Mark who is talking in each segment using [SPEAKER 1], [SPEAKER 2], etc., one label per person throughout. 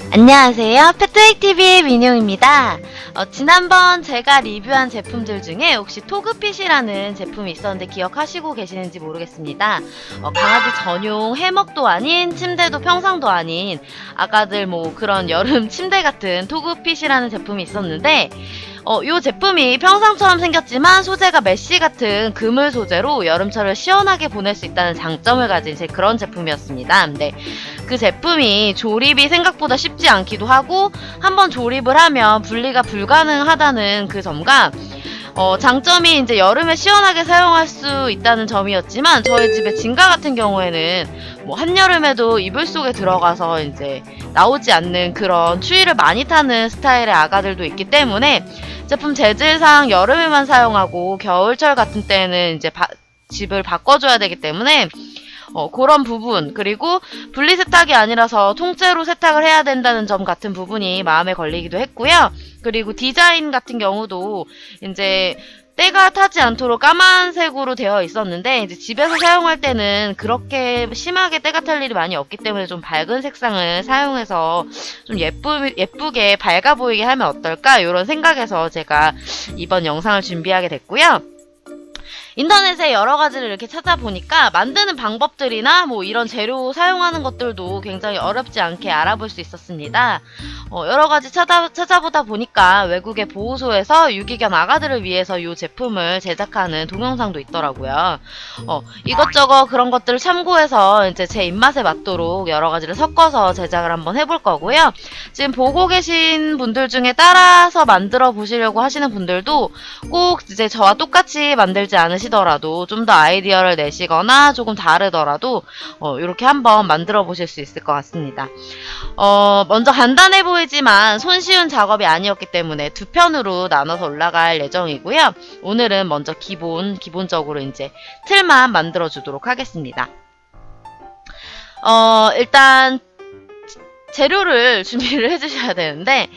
[SPEAKER 1] 안녕하세요. 패트릭TV의 민용입니다. 어, 지난번 제가 리뷰한 제품들 중에 혹시 토그핏이라는 제품이 있었는데 기억하시고 계시는지 모르겠습니다. 어, 강아지 전용 해먹도 아닌 침대도 평상도 아닌 아가들 뭐 그런 여름 침대 같은 토그핏이라는 제품이 있었는데 어, 이 제품이 평상처럼 생겼지만 소재가 메쉬 같은 그물 소재로 여름철을 시원하게 보낼 수 있다는 장점을 가진 제 그런 제품이었습니다. 근데 그 제품이 조립이 생각보다 쉽지 않기도 하고 한번 조립을 하면 분리가 불가능하다는 그 점과 어, 장점이 이제 여름에 시원하게 사용할 수 있다는 점이었지만 저희 집에 진가 같은 경우에는 뭐 한여름에도 이불 속에 들어가서 이제 나오지 않는 그런 추위를 많이 타는 스타일의 아가들도 있기 때문에 제품 재질상 여름에만 사용하고 겨울철 같은 때는 이제 바- 집을 바꿔줘야 되기 때문에 어, 그런 부분 그리고 분리 세탁이 아니라서 통째로 세탁을 해야 된다는 점 같은 부분이 마음에 걸리기도 했고요. 그리고 디자인 같은 경우도 이제 때가 타지 않도록 까만색으로 되어 있었는데 이제 집에서 사용할 때는 그렇게 심하게 때가 탈 일이 많이 없기 때문에 좀 밝은 색상을 사용해서 좀 예쁘, 예쁘게 밝아 보이게 하면 어떨까 이런 생각에서 제가 이번 영상을 준비하게 됐고요. 인터넷에 여러 가지를 이렇게 찾아보니까 만드는 방법들이나 뭐 이런 재료 사용하는 것들도 굉장히 어렵지 않게 알아볼 수 있었습니다. 어, 여러 가지 찾아, 찾아보다 보니까 외국의 보호소에서 유기견 아가들을 위해서 이 제품을 제작하는 동영상도 있더라고요. 어, 이것저것 그런 것들을 참고해서 이제 제 입맛에 맞도록 여러 가지를 섞어서 제작을 한번 해볼 거고요. 지금 보고 계신 분들 중에 따라서 만들어 보시려고 하시는 분들도 꼭 이제 저와 똑같이 만들지 않으시더라도 좀 더 아이디어를 내시거나 조금 다르더라도 어, 이렇게 한번 만들어 보실 수 있을 것 같습니다. 어, 먼저 간단해 보이 지만 손쉬운 작업이 아니었기 때문에 두 편으로 나눠서 올라갈 예정이고요. 오늘은 먼저 기본, 기본적으로 이제 틀만 만들어 주도록 하겠습니다. 어, 일단 재료를 준비를 해주셔야 되는데,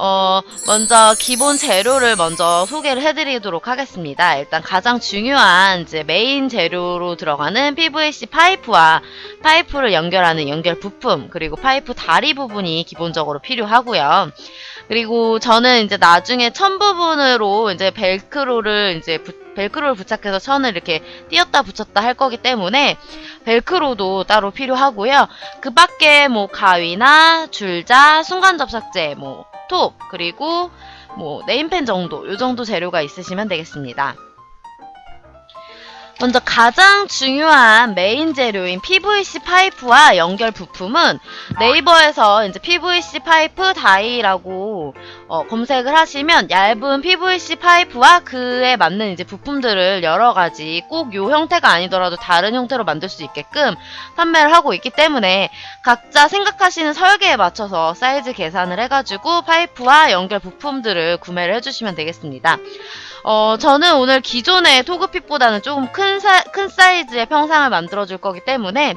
[SPEAKER 1] 어, 먼저 기본 재료를 먼저 소개를 해드리도록 하겠습니다. 일단 가장 중요한 이제 메인 재료로 들어가는 PVC 파이프와 파이프를 연결하는 연결 부품, 그리고 파이프 다리 부분이 기본적으로 필요하고요. 그리고 저는 이제 나중에 천 부분으로 이제 벨크로를 이제 부- 벨크로를 부착해서 천을 이렇게 띄었다 붙였다 할 거기 때문에 벨크로도 따로 필요하고요. 그 밖에 뭐 가위나 줄자, 순간 접착제, 뭐 톱, 그리고 뭐 네임펜 정도, 요 정도 재료가 있으시면 되겠습니다. 먼저 가장 중요한 메인 재료인 PVC 파이프와 연결 부품은 네이버에서 이제 PVC 파이프 다이라고 어, 검색을 하시면 얇은 PVC 파이프와 그에 맞는 이제 부품들을 여러 가지 꼭 요 형태가 아니더라도 다른 형태로 만들 수 있게끔 판매를 하고 있기 때문에 각자 생각하시는 설계에 맞춰서 사이즈 계산을 해가지고 파이프와 연결 부품들을 구매를 해주시면 되겠습니다. 어, 저는 오늘 기존의 토그핏보다는 조금 큰, 사, 큰 사이즈의 평상을 만들어줄 거기 때문에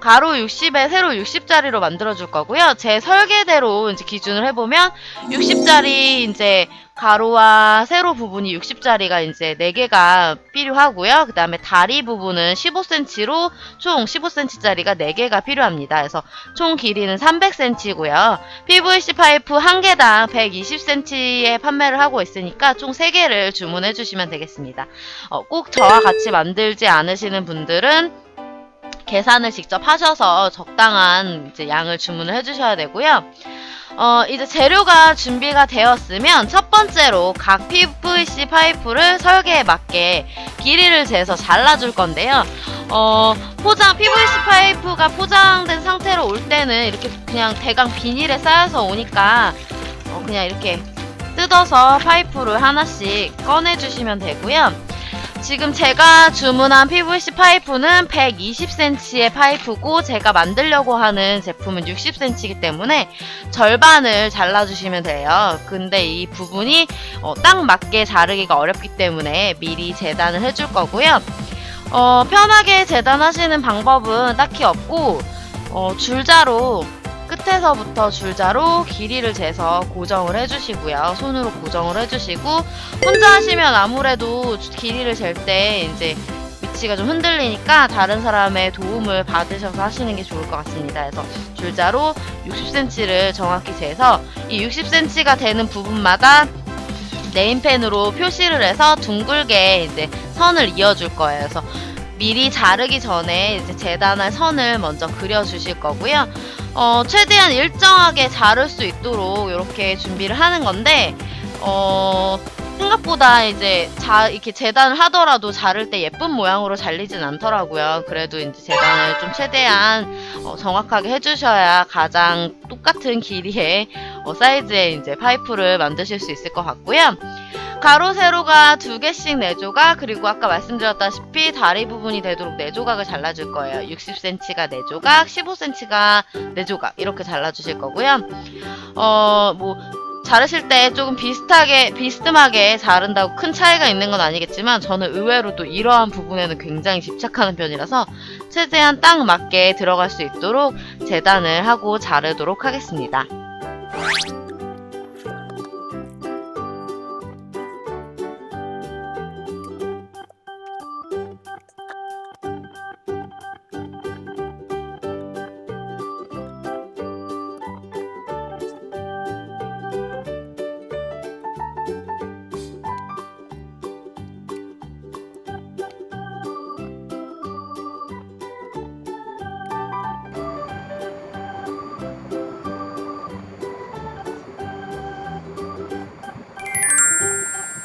[SPEAKER 1] 가로 60에 세로 60짜리로 만들어줄 거고요. 제 설계대로 이제 기준을 해보면 60짜리 이제 가로와 세로 부분이 60짜리가 이제 4개가 필요하고요. 그 다음에 다리 부분은 15cm로 총 15cm짜리가 4개가 필요합니다. 그래서 총 길이는 300cm고요. PVC 파이프 한 개당 120cm에 판매를 하고 있으니까 총 3개를 주문해 주시면 되겠습니다. 어, 꼭 저와 같이 만들지 않으시는 분들은 계산을 직접 하셔서 적당한 이제 양을 주문을 해주셔야 되고요. 어, 이제 재료가 준비가 되었으면 첫 번째로 각 PVC 파이프를 설계에 맞게 길이를 재서 잘라줄 건데요. 어, 포장, PVC 파이프가 포장된 상태로 올 때는 이렇게 그냥 대강 비닐에 쌓여서 오니까 어, 그냥 이렇게 뜯어서 파이프를 하나씩 꺼내주시면 되고요. 지금 제가 주문한 PVC 파이프는 120cm의 파이프고 제가 만들려고 하는 제품은 60cm이기 때문에 절반을 잘라주시면 돼요. 근데 이 부분이 어, 딱 맞게 자르기가 어렵기 때문에 미리 재단을 해줄 거고요. 어, 편하게 재단하시는 방법은 딱히 없고 어, 줄자로 끝에서부터 줄자로 길이를 재서 고정을 해주시고요. 손으로 고정을 해주시고 혼자 하시면 아무래도 주- 길이를 잴 때 이제 위치가 좀 흔들리니까 다른 사람의 도움을 받으셔서 하시는 게 좋을 것 같습니다. 그래서 줄자로 60cm를 정확히 재서 이 60cm가 되는 부분마다 네임펜으로 표시를 해서 둥글게 이제 선을 이어줄 거예요. 그래서 미리 자르기 전에 이제 재단할 선을 먼저 그려주실 거고요. 어, 최대한 일정하게 자를 수 있도록 이렇게 준비를 하는 건데, 어, 생각보다 이제 자, 이렇게 재단을 하더라도 자를 때 예쁜 모양으로 잘리진 않더라고요. 그래도 이제 재단을 좀 최대한 어, 정확하게 해주셔야 가장 똑같은 길이의 어, 사이즈의 이제 파이프를 만드실 수 있을 것 같고요. 가로 세로가 두 개씩 네 조각 그리고 아까 말씀드렸다시피 다리 부분이 되도록 네 조각을 잘라줄 거예요. 60cm가 네 조각, 15cm가 네 조각 이렇게 잘라주실 거고요. 어 뭐 자르실 때 조금 비슷하게 비스듬하게 자른다고 큰 차이가 있는 건 아니겠지만 저는 의외로 또 이러한 부분에는 굉장히 집착하는 편이라서 최대한 딱 맞게 들어갈 수 있도록 재단을 하고 자르도록 하겠습니다.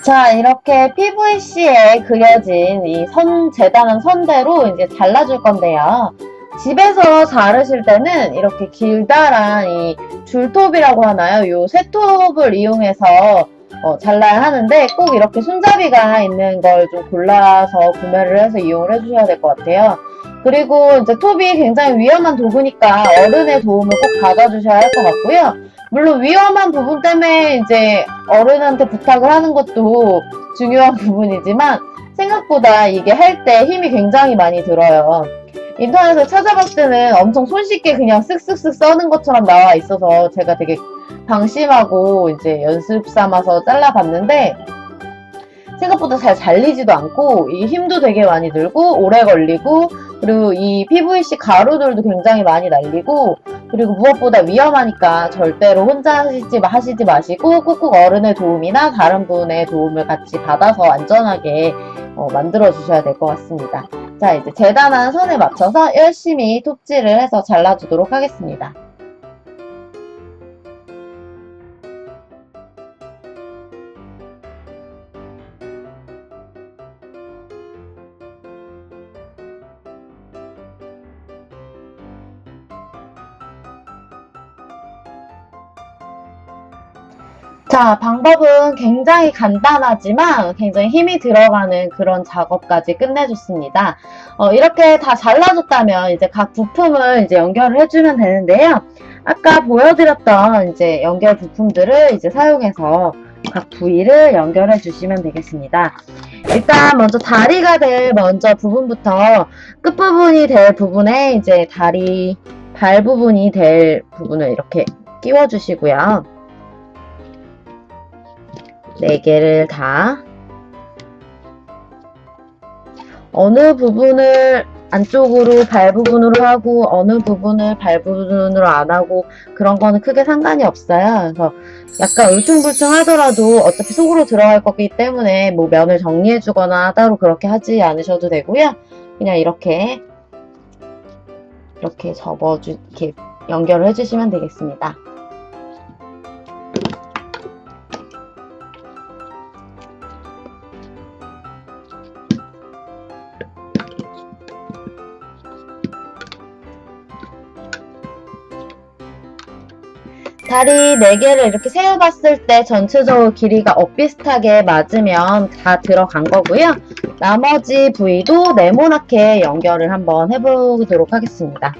[SPEAKER 2] 자, 이렇게 PVC에 그려진 이 선, 재단한 선대로 이제 잘라줄 건데요. 집에서 자르실 때는 이렇게 길다란 이 줄톱이라고 하나요? 요 쇠톱을 이용해서 어, 잘라야 하는데 꼭 이렇게 손잡이가 있는 걸 좀 골라서 구매를 해서 이용을 해주셔야 될 것 같아요. 그리고 이제 톱이 굉장히 위험한 도구니까 어른의 도움을 꼭 받아주셔야 할 것 같고요. 물론 위험한 부분 때문에 이제 어른한테 부탁을 하는 것도 중요한 부분이지만 생각보다 이게 할 때 힘이 굉장히 많이 들어요. 인터넷에 찾아봤을 때는 엄청 손쉽게 그냥 쓱쓱쓱 써는 것처럼 나와 있어서 제가 되게 방심하고 이제 연습 삼아서 잘라봤는데 생각보다 잘 잘리지도 않고 이 힘도 되게 많이 들고 오래 걸리고 그리고 이 PVC 가루들도 굉장히 많이 날리고 그리고 무엇보다 위험하니까 절대로 혼자 하시지, 하시지 마시고 꾹꾹 어른의 도움이나 다른 분의 도움을 같이 받아서 안전하게 어, 만들어 주셔야 될 것 같습니다. 자 이제 재단한 선에 맞춰서 열심히 톱질을 해서 잘라주도록 하겠습니다. 자, 방법은 굉장히 간단하지만 굉장히 힘이 들어가는 그런 작업까지 끝내줬습니다. 어, 이렇게 다 잘라줬다면 이제 각 부품을 이제 연결을 해주면 되는데요. 아까 보여드렸던 이제 연결 부품들을 이제 사용해서 각 부위를 연결해 주시면 되겠습니다. 일단 먼저 다리가 될 먼저 부분부터 끝부분이 될 부분에 이제 다리 발 부분이 될 부분을 이렇게 끼워 주시고요. 네 개를 다 어느 부분을 안쪽으로 발 부분으로 하고 어느 부분을 발 부분으로 안 하고 그런 거는 크게 상관이 없어요. 그래서 약간 울퉁불퉁 하더라도 어차피 속으로 들어갈 거기 때문에 뭐 면을 정리해 주거나 따로 그렇게 하지 않으셔도 되고요. 그냥 이렇게 이렇게 접어주 이렇게 연결을 해주시면 되겠습니다. 다리 4개를 이렇게 세워봤을 때 전체적으로 길이가 엇비슷하게 맞으면 다 들어간 거고요. 나머지 부위도 네모나게 연결을 한번 해보도록 하겠습니다.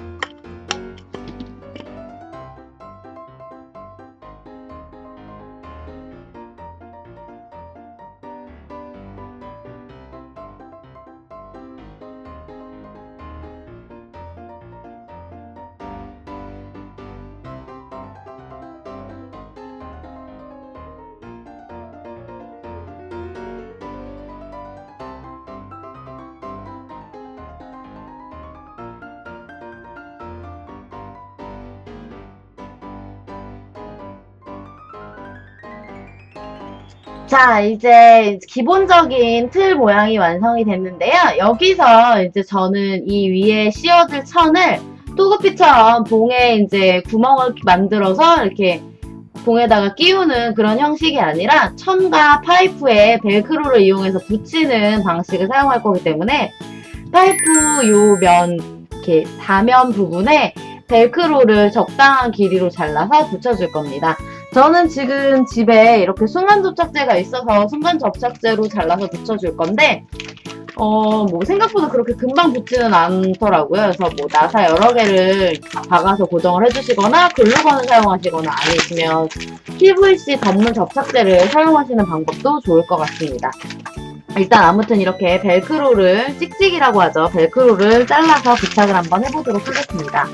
[SPEAKER 2] 자, 이제 기본적인 틀 모양이 완성이 됐는데요. 여기서 이제 저는 이 위에 씌워질 천을 토그피처럼 봉에 이제 구멍을 만들어서 이렇게 봉에다가 끼우는 그런 형식이 아니라 천과 파이프에 벨크로를 이용해서 붙이는 방식을 사용할 거기 때문에 파이프 요 면, 이렇게 사면 부분에 벨크로를 적당한 길이로 잘라서 붙여줄 겁니다. 저는 지금 집에 이렇게 순간 접착제가 있어서 순간 접착제로 잘라서 붙여줄 건데, 어, 뭐 생각보다 그렇게 금방 붙지는 않더라고요. 그래서 뭐 나사 여러 개를 박아서 고정을 해주시거나 글루건을 사용하시거나 아니시면 PVC 덮는 접착제를 사용하시는 방법도 좋을 것 같습니다. 일단 아무튼 이렇게 벨크로를 찍찍이라고 하죠. 벨크로를 잘라서 부착을 한번 해보도록 하겠습니다.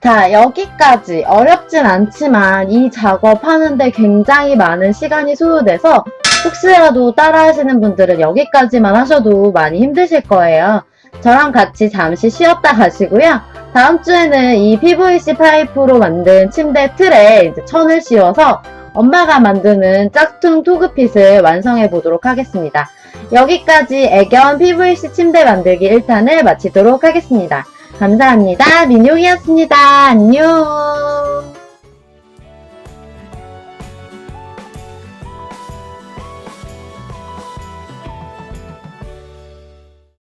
[SPEAKER 2] 자, 여기까지 어렵진 않지만 이 작업하는데 굉장히 많은 시간이 소요돼서 혹시라도 따라 하시는 분들은 여기까지만 하셔도 많이 힘드실 거예요. 저랑 같이 잠시 쉬었다 가시고요. 다음 주에는 이 PVC 파이프로 만든 침대 틀에 천을 씌워서 엄마가 만드는 짝퉁 토그핏을 완성해 보도록 하겠습니다. 여기까지 애견 PVC 침대 만들기 1탄을 마치도록 하겠습니다. 감사합니다. 민용이었습니다. 안녕.